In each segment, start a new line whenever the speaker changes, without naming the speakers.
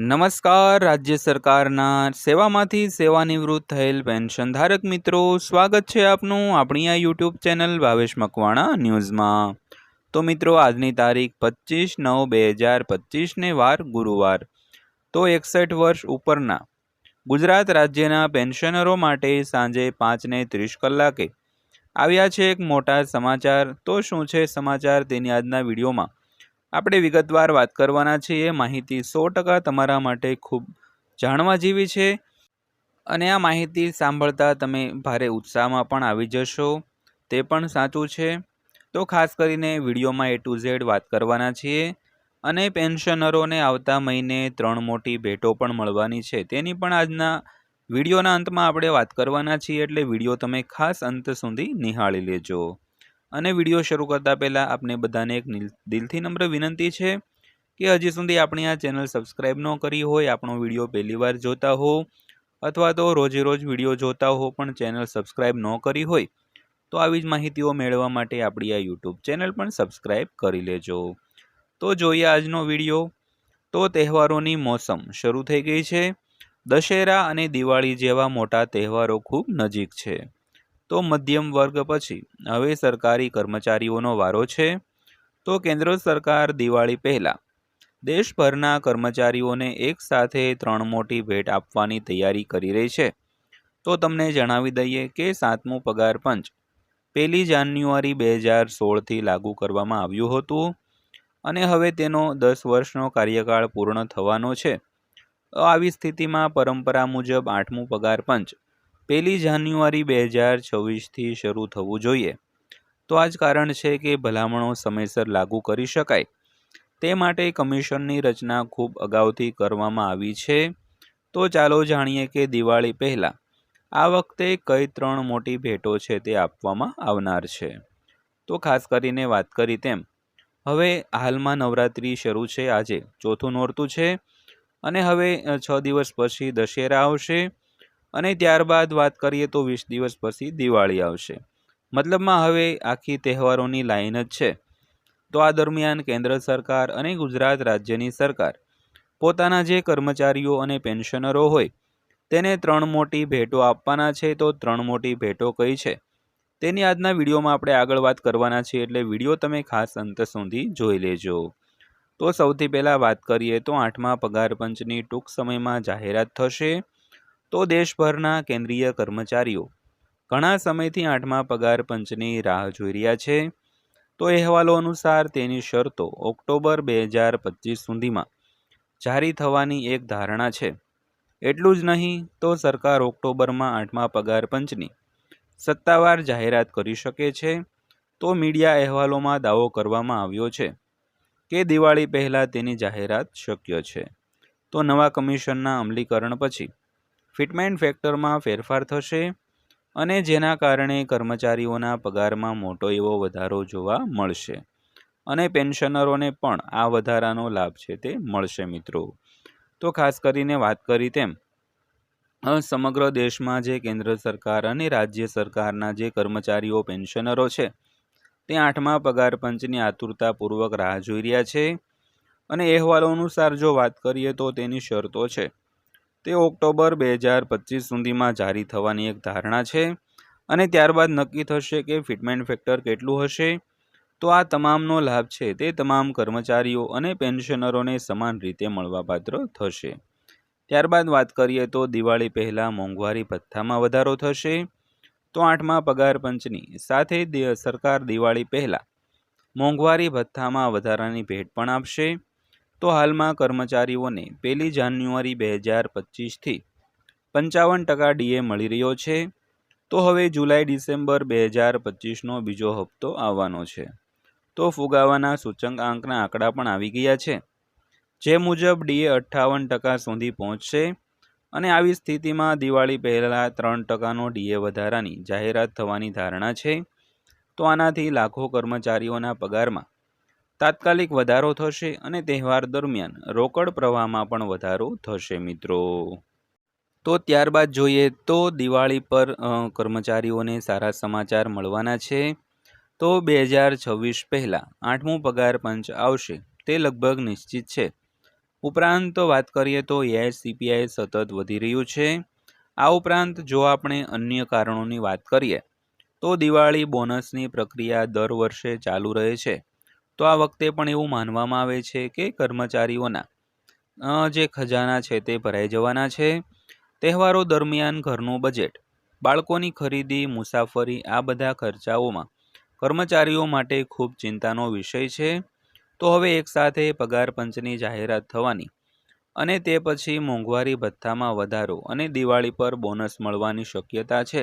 નમસ્કાર, રાજ્ય સરકારના સેવામાંથી સેવાનિવૃત્ત થયેલ પેન્શનધારક મિત્રો, સ્વાગત છે આપનું આપણી આ યુટ્યુબ ચેનલ ભાવેશ મકવાણા ન્યૂઝમાં. તો મિત્રો, આજની તારીખ પચીસ નવ બે હજાર પચીસને વાર ગુરુવાર. તો એકસઠ વર્ષ ઉપરના. ગુજરાત રાજ્યના પેન્શનરો માટે સાંજે પાંચને ત્રીસ કલાકે. આવ્યા છે એક મોટા સમાચાર. તો શું છે સમાચાર તેની આજના વિડીયોમાં? આપણે વિગતવાર વાત કરવાના છીએ. માહિતી સો ટકા તમારા માટે ખૂબ જાણવા જેવી છે. અને આ માહિતી સાંભળતા તમે ભારે ઉત્સાહમાં પણ આવી જશો. તે પણ સાચું છે. તો ખાસ કરીને વિડીયોમાં એ ટુ ઝેડ વાત કરવાના છીએ. અને પેન્શનરોને આવતા મહિને ત્રણ મોટી ભેટો પણ મળવાની છે. તેની પણ આજના વિડીયોના અંતમાં આપણે વાત કરવાના છીએ. એટલે વીડિયો તમે ખાસ અંત સુધી નિહાળી લેજો. અને વીડિયો શરૂ કરતાં પહેલાં આપને બધાને એક દિલથી નમ્ર વિનંતી છે કે હજી સુધી આપણી આ ચેનલ સબસ્ક્રાઈબ ન કરી હોય, આપણો વીડિયો પહેલીવાર જોતા હો, અથવા તો રોજે રોજ વીડિયો જોતા હો પણ ચેનલ સબસ્ક્રાઈબ ન કરી હોય, તો આવી જ માહિતીઓ મેળવવા માટે આપણી આ યુટ્યુબ ચેનલ પણ સબસ્ક્રાઈબ કરી લેજો. તો જોઈએ આજનો વીડિયો. તો તહેવારોની મોસમ શરૂ થઈ ગઈ છે. દશેરા અને દિવાળી જેવા મોટા તહેવારો ખૂબ નજીક છે. તો મધ્યમ વર્ગ પછી. હવે સરકારી કર્મચારીઓનો વારો છે. તો કેન્દ્ર સરકાર દિવાળી પહેલાં. દેશભરના કર્મચારીઓને એક સાથે ત્રણ મોટી ભેટ આપવાની તૈયારી કરી રહી છે. તો તમને જણાવી દઈએ કે સાતમું પગાર પંચ. પહેલી જાન્યુઆરી બે હજાર સોળથી લાગુ કરવામાં આવ્યું હતું. અને હવે તેનો દસ વર્ષનો કાર્યકાળ પૂર્ણ થવાનો છે. આવી સ્થિતિમાં પરંપરા મુજબ આઠમું પગાર પંચ. પહેલી જાન્યુઆરી બે હજાર છવ્વીસથી શરૂ થવું જોઈએ. તો આ જ કારણ છે કે ભલામણો સમયસર લાગુ કરી શકાય. તે માટે કમિશનની રચના ખૂબ અગાઉથી કરવામાં આવી છે. તો ચાલો જાણીએ કે દિવાળી પહેલાં આ વખતે કઈ ત્રણ મોટી ભેટો છે તે આપવામાં આવનાર છે. તો ખાસ કરીને વાત કરી તેમ, હવે હાલમાં નવરાત્રિ શરૂ છે આજે, ચોથું નોરતું છે અને હવે છ દિવસ પછી દશેરા આવશે. અને ત્યારબાદ વાત કરીએ તો વીસ દિવસ પછી દિવાળી આવશે. મતલબમાં હવે આખી તહેવારોની લાઈન જ છે. તો આ દરમિયાન કેન્દ્ર સરકાર અને ગુજરાત રાજ્યની સરકાર પોતાના જે કર્મચારીઓ અને પેન્શનરો હોય તેને ત્રણ મોટી ભેટો આપવાના છે તો ત્રણ મોટી ભેટો કઈ છે? તેની આજના વિડીયોમાં આપણે આગળ વાત કરવાના છીએ એટલે વીડિયો તમે ખાસ અંત સુધી જોઈ લેજો. તો સૌથી પહેલાં વાત કરીએ તો આઠમા પગાર પંચની ટૂંક સમયમાં જાહેરાત થશે. તો દેશભરના કેન્દ્રીય કર્મચારીઓ ઘણા સમયથી આઠમા પગાર પંચની રાહ જોઈ રહ્યા છે. તો અહેવાલો અનુસાર તેની શરતો ઓક્ટોબર બે હજાર પચીસ સુધીમાં જારી થવાની એક ધારણા છે. એટલું જ નહીં, તો સરકાર ઓક્ટોબરમાં આઠમા પગાર પંચની સત્તાવાર જાહેરાત કરી શકે છે. તો મીડિયા અહેવાલોમાં દાવો કરવામાં આવ્યો છે કે દિવાળી પહેલાં તેની જાહેરાત શક્ય છે. તો નવા કમિશનના અમલીકરણ પછી ફિટમેન્ટ ફેક્ટરમાં ફેરફાર થશે અને જેના કારણે કર્મચારીઓના પગારમાં મોટો એવો વધારો જોવા મળશે. અને પેન્શનરોને પણ આ વધારાનો લાભ છે તે મળશે, મિત્રો. તો ખાસ કરીને વાત કરી તેમ સમગ્ર દેશમાં જે કેન્દ્ર સરકાર અને રાજ્ય સરકારના જે કર્મચારીઓ પેન્શનરો છે, તે આઠમા પગાર પંચની આતુરતાપૂર્વક રાહ જોઈ રહ્યા છે. અને અહેવાલો અનુસાર જો વાત કરીએ તો તેની શરતો છે તે ઓક્ટોબર બે હજાર પચીસ સુધીમાં જારી થવાની એક ધારણા છે અને ત્યારબાદ નક્કી થશે કે ફિટમેન્ટ ફેક્ટર કેટલું હશે. તો આ તમામનો લાભ છે તે તમામ કર્મચારીઓ અને પેન્શનરોને સમાન રીતે મળવાપાત્ર થશે. ત્યારબાદ વાત કરીએ તો દિવાળી પહેલાં મોંઘવારી ભથ્થામાં વધારો થશે. તો આઠમા પગાર પંચની સાથે સરકાર દિવાળી પહેલાં મોંઘવારી ભથ્થામાં વધારાની ભેટ પણ આપશે. તો હાલમાં કર્મચારીઓને પહેલી જાન્યુઆરી બે હજાર પચીસથી પંચાવન ટકા ડીએ મળી રહ્યો છે. તો હવે જુલાઈ, ડિસેમ્બર બે હજાર પચીસનો બીજો હપ્તો આવવાનો છે. તો ફુગાવાના સૂચકાંકના આંકડા પણ આવી ગયા છે. જે મુજબ ડીએ અઠ્ઠાવન ટકા સુધી પહોંચશે અને આવી સ્થિતિમાં દિવાળી પહેલાં ત્રણ ટકાનો ડીએ વધારાની જાહેરાત થવાની ધારણા છે. તો આનાથી લાખો કર્મચારીઓના પગારમાં તાત્કાલિક વધારો થશે અને તહેવાર દરમિયાન રોકડ પ્રવાહમાં પણ વધારો થશે, મિત્રો. તો ત્યારબાદ જોઈએ તો દિવાળી પર કર્મચારીઓને સારા સમાચાર મળવાના છે. તો બે હજાર છવ્વીસ પહેલાં આઠમું પગાર પંચ આવશે, તે લગભગ નિશ્ચિત છે. ઉપરાંત વાત કરીએ તો એઆઈ સીપીઆઈ સતત વધી રહ્યું છે. આ ઉપરાંત જો આપણે અન્ય કારણોની વાત કરીએ, તો દિવાળી બોનસની પ્રક્રિયા દર વર્ષે ચાલુ રહે છે. તો આ વખતે પણ એવું માનવામાં આવે છે કે કર્મચારીઓના જે ખજાના છે તે ભરાઈ જવાના છે. તહેવારો દરમિયાન ઘરનું બજેટ, બાળકોની ખરીદી, મુસાફરી, આ બધા ખર્ચાઓમાં કર્મચારીઓ માટે ખૂબ ચિંતાનો વિષય છે. તો હવે એકસાથે પગાર પંચની જાહેરાત થવાની અને તે પછી મોંઘવારી ભથ્થામાં વધારો અને દિવાળી પર બોનસ મળવાની શક્યતા છે.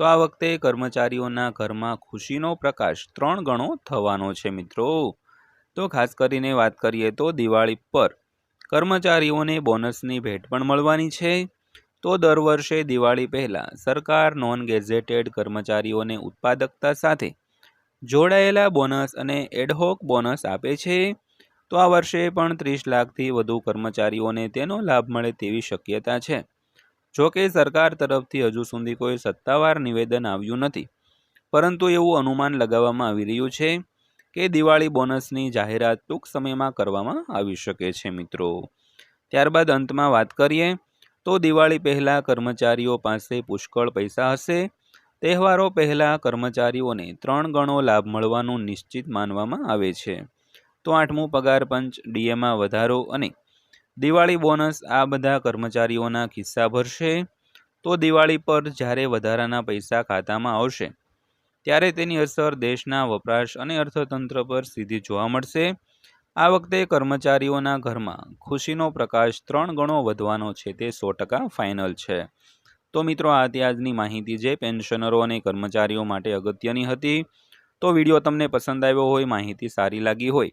તો આ વખતે કર્મચારીઓના ઘરમાં ખુશીનો પ્રકાશ ત્રણ ગણો થવાનો છે, મિત્રો. તો ખાસ કરીને વાત કરીએ તો દિવાળી પર કર્મચારીઓને બોનસની ભેટ પણ મળવાની છે. તો દર વર્ષે દિવાળી પહેલાં સરકાર નોન ગેઝેટેડ કર્મચારીઓને ઉત્પાદકતા સાથે જોડાયેલા બોનસ અને એડહોક બોનસ આપે છે. તો આ વર્ષે પણ ત્રીસ લાખથી વધુ કર્મચારીઓને તેનો લાભ મળે તેવી શક્યતા છે. જો કે સરકાર તરફથી હજુ સુધી કોઈ સત્તાવાર નિવેદન આવ્યું નથી. પરંતુ એવું અનુમાન લગાવવામાં આવી રહ્યું છે કે દિવાળી બોનસની જાહેરાત ટૂંક સમયમાં કરવામાં આવી શકે છે, મિત્રો. ત્યારબાદ અંતમાં વાત કરીએ તો દિવાળી પહેલાં કર્મચારીઓ પાસે પુષ્કળ પૈસા હશે. તહેવારો પહેલાં કર્મચારીઓને ત્રણ ગણો લાભ મળવાનું નિશ્ચિત માનવામાં આવે છે. તો આઠમું પગાર પંચ, ડીએમાં વધારો અને દિવાળી બોનસ આ બધા કર્મચારીઓના ખિસ્સા ભરશે તો દિવાળી પર જ્યારે વધારાના પૈસા ખાતામાં આવશે, ત્યારે તેની અસર દેશના વપરાશ અને અર્થતંત્ર પર સીધી જોવા મળશે. આ વખતે કર્મચારીઓના ઘરમાં ખુશીનો પ્રકાશ ત્રણ ગણો વધવાનો છે તે સો ટકા ફાઇનલ છે. તો મિત્રો, આ આજની માહિતી જે પેન્શનરો અને કર્મચારીઓ માટે અગત્યની હતી. તો વીડિયો તમને પસંદ આવ્યો હોય, માહિતી સારી લાગી હોય